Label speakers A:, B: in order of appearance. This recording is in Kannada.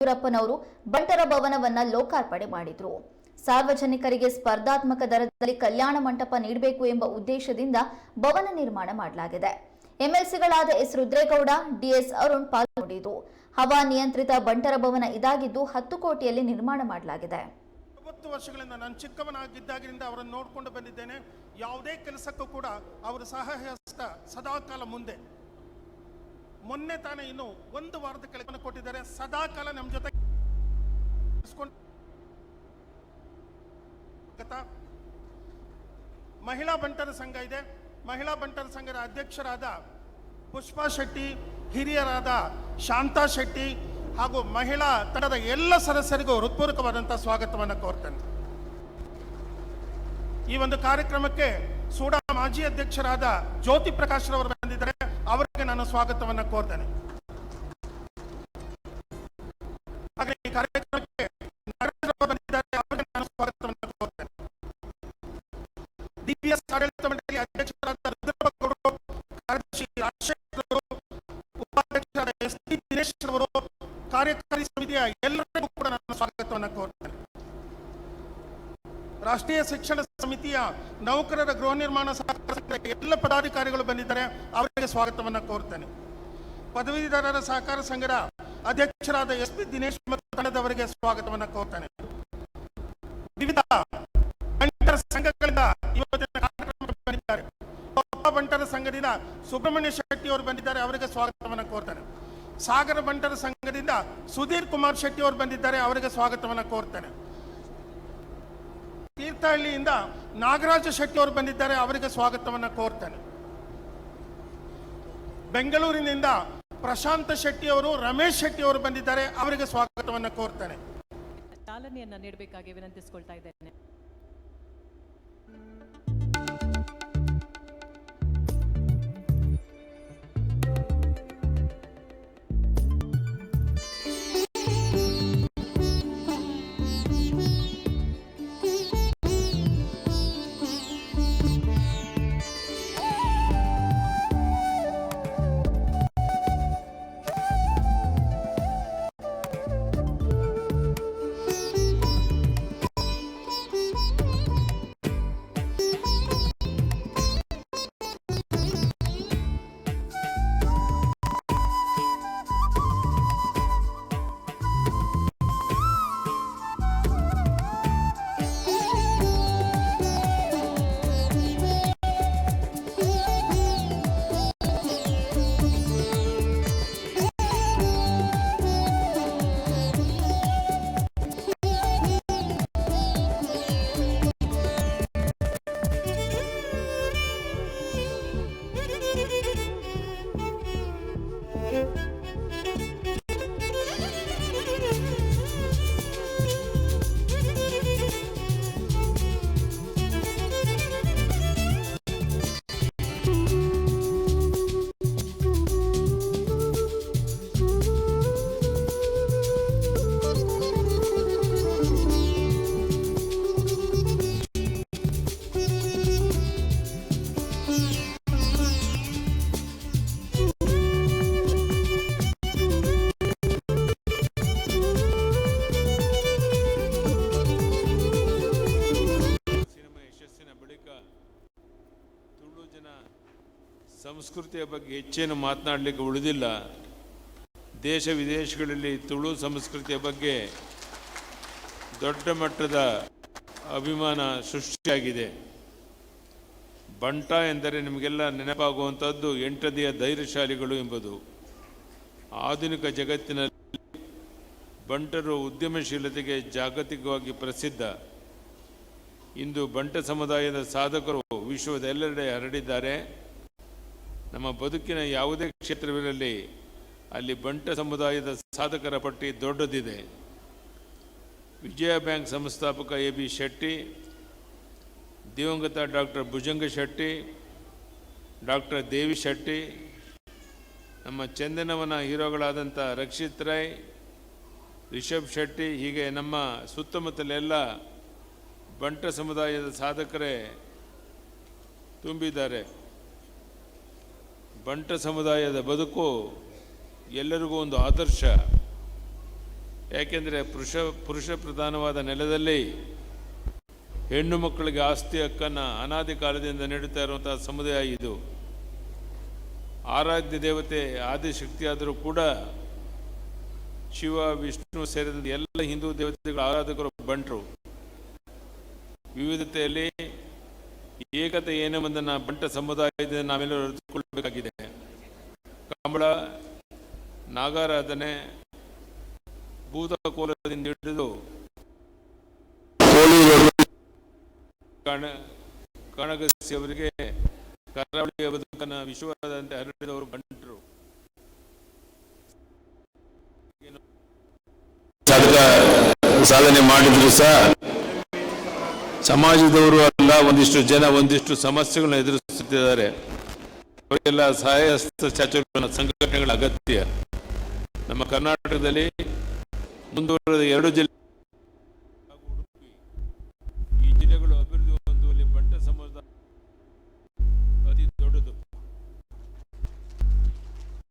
A: ಯಡಿಯೂರಪ್ಪನವರು ಬಂಟರ ಭವನವನ್ನ ಲೋಕಾರ್ಪಣೆ ಮಾಡಿದ್ರು. ಸಾರ್ವಜನಿಕರಿಗೆ ಸ್ಪರ್ಧಾತ್ಮಕ ದರದಲ್ಲಿ ಕಲ್ಯಾಣ ಮಂಟಪ ನೀಡಬೇಕು ಎಂಬ ಉದ್ದೇಶದಿಂದ ಭವನ ನಿರ್ಮಾಣ ಮಾಡಲಾಗಿದೆ. ಎಂಎಲ್ಸಿಗಳಾದ S Rudregowda D S Arun ಪಾಲ್ಗೊಂಡಿದ್ದು. ಹವಾ ನಿಯಂತ್ರಿತ ಬಂಟರ ಭವನ ಇದಾಗಿದ್ದು ಹತ್ತು ಕೋಟಿಯಲ್ಲಿ ನಿರ್ಮಾಣ ಮಾಡಲಾಗಿದೆ.
B: ಅರವತ್ತು ವರ್ಷಗಳಿಂದ ನಾನು ಚಿಕ್ಕವನಾಗಿದ್ದಾಗಿನಿಂದ ಅವರನ್ನು ನೋಡಿಕೊಂಡು ಬಂದಿದ್ದೇನೆ. ಯಾವುದೇ ಕೆಲಸಕ್ಕೂ ಕೂಡ ಅವರ ಸದಾ ಸದಾಕಾಲ ಮುಂದೆ. ಮೊನ್ನೆ ತಾನೇ ಇನ್ನು ಒಂದು ವಾರದ ಕೆಳಗನ್ನು ಕೊಟ್ಟಿದ್ದಾರೆ. ಸದಾಕಾಲ ನಮ್ಮ ಜೊತೆ ಮಹಿಳಾ ಬಂಟರ ಸಂಘ ಇದೆ. ಮಹಿಳಾ ಬಂಟರ ಸಂಘದ ಅಧ್ಯಕ್ಷರಾದ ಪುಷ್ಪಾ ಶೆಟ್ಟಿ, ಹಿರಿಯರಾದ ಶಾಂತಾ ಶೆಟ್ಟಿ ಹಾಗೂ ಮಹಿಳಾ ತಂಡದ ಎಲ್ಲ ಸದಸ್ಯರಿಗೂ ಹೃತ್ಪೂರ್ವಕವಾದಂಥ ಸ್ವಾಗತವನ್ನು ಕೋರ್ತೇನೆ. ಈ ಒಂದು ಕಾರ್ಯಕ್ರಮಕ್ಕೆ ಸೂಡಾ ಮಾಜಿ ಅಧ್ಯಕ್ಷರಾದ ಜ್ಯೋತಿ ಪ್ರಕಾಶ್ ರವರು ಬಂದಿದ್ದಾರೆ. ಅವರಿಗೆ ನಾನು ಸ್ವಾಗತವನ್ನು ಕೋರ್ತೇನೆ. ಕಾರ್ಯಕಾರಿ ಸಮಿತಿಯ ಎಲ್ಲರಿಗೂ ಕೂಡ ನಾನು ಸ್ವಾಗತವನ್ನು ಕೋರ್ತೇನೆ. ರಾಷ್ಟ್ರೀಯ ಶಿಕ್ಷಣ ನೌಕರರ ಗೃಹ ನಿರ್ಮಾಣ ಸಹಕಾರ ಎಲ್ಲ ಪದಾಧಿಕಾರಿಗಳು ಬಂದಿದ್ದಾರೆ, ಅವರಿಗೆ ಸ್ವಾಗತವನ್ನು ಕೋರ್ತೇನೆ. ಪದವೀಧರರ ಸಹಕಾರ ಸಂಘದ ಅಧ್ಯಕ್ಷರಾದ ಎಸ್ ಪಿ ದಿನೇಶ್ ತಂಡದವರಿಗೆ ಸ್ವಾಗತವನ್ನು ಕೋರ್ತೇನೆ. ವಿವಿಧ ಬಂಟರ ಸಂಘಗಳಿಂದ ಇವತ್ತಿನ ಬಂದಿದ್ದಾರೆ. ಬಂಟರ ಸಂಘದಿಂದ ಸುಬ್ರಹ್ಮಣ್ಯ ಶೆಟ್ಟಿ ಅವರು ಬಂದಿದ್ದಾರೆ, ಅವರಿಗೆ ಸ್ವಾಗತವನ್ನು ಕೋರ್ತೇನೆ. ಸಾಗರ ಬಂಟರ ಸಂಘದಿಂದ ಸುಧೀರ್ ಕುಮಾರ್ ಶೆಟ್ಟಿ ಅವರು ಬಂದಿದ್ದಾರೆ, ಅವರಿಗೆ ಸ್ವಾಗತವನ್ನು ಕೋರ್ತೇನೆ. ತೀರ್ಥಹಳ್ಳಿಯಿಂದ ನಾಗರಾಜ ಶೆಟ್ಟಿ ಅವರು ಬಂದಿದ್ದಾರೆ, ಅವರಿಗೆ ಸ್ವಾಗತವನ್ನು ಕೋರ್ತೇನೆ. ಬೆಂಗಳೂರಿನಿಂದ ಪ್ರಶಾಂತ ಶೆಟ್ಟಿ ಅವರು, ರಮೇಶ್ ಶೆಟ್ಟಿ ಅವರು ಬಂದಿದ್ದಾರೆ, ಅವರಿಗೆ ಸ್ವಾಗತವನ್ನು ಕೋರ್ತೇನೆ.
C: ಚಾಲನೆಯನ್ನ ನೀಡಬೇಕಾಗಿ ವಿನಂತಿಸಿಕೊಳ್ತಾ ಇದ್ದೇನೆ.
D: ಸಂಸ್ಕೃತಿಯ ಬಗ್ಗೆ ಹೆಚ್ಚೇನು ಮಾತನಾಡಲಿಕ್ಕೆ ಉಳಿದಿಲ್ಲ. ದೇಶ ವಿದೇಶಗಳಲ್ಲಿ ತುಳು ಸಂಸ್ಕೃತಿಯ ಬಗ್ಗೆ ದೊಡ್ಡ ಮಟ್ಟದ ಅಭಿಮಾನ ಸೃಷ್ಟಿಯಾಗಿದೆ. ಬಂಟ ಎಂದರೆ ನಿಮಗೆಲ್ಲ ನೆನಪಾಗುವಂಥದ್ದು ಎಂಟದಿಯ ಧೈರ್ಯಶಾಲಿಗಳು ಎಂಬುದು. ಆಧುನಿಕ ಜಗತ್ತಿನಲ್ಲಿ ಬಂಟರು ಉದ್ಯಮಶೀಲತೆಗೆ ಜಾಗತಿಕವಾಗಿ ಪ್ರಸಿದ್ಧ. ಇಂದು ಬಂಟ ಸಮುದಾಯದ ಸಾಧಕರು ವಿಶ್ವದ ಎಲ್ಲೆಡೆ ಹರಡಿದ್ದಾರೆ. ನಮ್ಮ ಬದುಕಿನ ಯಾವುದೇ ಕ್ಷೇತ್ರವಿರಲಿ, ಅಲ್ಲಿ ಬಂಟ ಸಮುದಾಯದ ಸಾಧಕರ ಪಟ್ಟಿ ದೊಡ್ಡದಿದೆ. ವಿಜಯ ಬ್ಯಾಂಕ್ ಸಂಸ್ಥಾಪಕ ಎ ಬಿ ಶೆಟ್ಟಿ, ದಿವಂಗತ ಡಾಕ್ಟರ್ ಭುಜಂಗ ಶೆಟ್ಟಿ, ಡಾಕ್ಟರ್ ದೇವಿ ಶೆಟ್ಟಿ, ನಮ್ಮ ಚಂದನವನ ಹೀರೋಗಳಾದಂಥ ರಕ್ಷಿತ್ ರಾಯ್ ರಿಷಬ್ ಶೆಟ್ಟಿ, ಹೀಗೆ ನಮ್ಮ ಸುತ್ತಮುತ್ತಲೆಲ್ಲ ಬಂಟ ಸಮುದಾಯದ ಸಾಧಕರೇ ತುಂಬಿದ್ದಾರೆ. ಬಂಟ ಸಮುದಾಯದ ಬದುಕು ಎಲ್ಲರಿಗೂ ಒಂದು ಆದರ್ಶ. ಯಾಕೆಂದರೆ ಪುರುಷ ಪುರುಷ ಪ್ರಧಾನವಾದ ನೆಲದಲ್ಲಿ ಹೆಣ್ಣು ಮಕ್ಕಳಿಗೆ ಆಸ್ತಿ ಹಕ್ಕನ್ನು ಅನಾದಿ ಕಾಲದಿಂದ ನೀಡುತ್ತಾ ಇರುವಂಥ ಸಮುದಾಯ ಇದು. ಆರಾಧ್ಯ ದೇವತೆ ಆದಿಶಕ್ತಿಯಾದರೂ ಕೂಡ ಶಿವ, ವಿಷ್ಣು ಸೇರಿದಂತೆ ಎಲ್ಲ ಹಿಂದೂ ದೇವತೆಗಳ ಆರಾಧಕರು ಬಂಟರು. ವಿವಿಧತೆಯಲ್ಲಿ ಏಕತೆ ಏನೆಂಬುದನ್ನು ಬಂಟ ಸಮುದಾಯದಿಂದ ನಾವೆಲ್ಲರೂ ಅರಿತುಕೊಳ್ಳಬೇಕಾಗಿದೆ ಕಂಬಳ, ನಾಗಾರಾಧನೆ, ಭೂತಕೋಲದಿಂದ ಹಿಡಿದು ಕಣ ಕಣಗಸಿ ಅವರಿಗೆ ಕರಾವಳಿಯ ಬದುಕನ್ನು ವಿಶ್ವದಂತೆ ಹರಡಿದವರು ಬಂಟರು.
E: ಸಾಧನೆ ಮಾಡಿದ್ರು ಸಹ.
D: ಸಮಾಜದವರು ಅಲ್ಲ, ಒಂದಿಷ್ಟು ಜನ ಒಂದಿಷ್ಟು ಸಮಸ್ಯೆಗಳನ್ನ ಎದುರಿಸುತ್ತಿದ್ದಾರೆ. ಅವರಿಗೆಲ್ಲ ಸಹಾಯ ಚಾಚುಗಳ ಸಂಘಟನೆಗಳ ಅಗತ್ಯ. ನಮ್ಮ ಕರ್ನಾಟಕದಲ್ಲಿ ಮುಂದುವರೆದ ಎರಡು ಜಿಲ್ಲೆ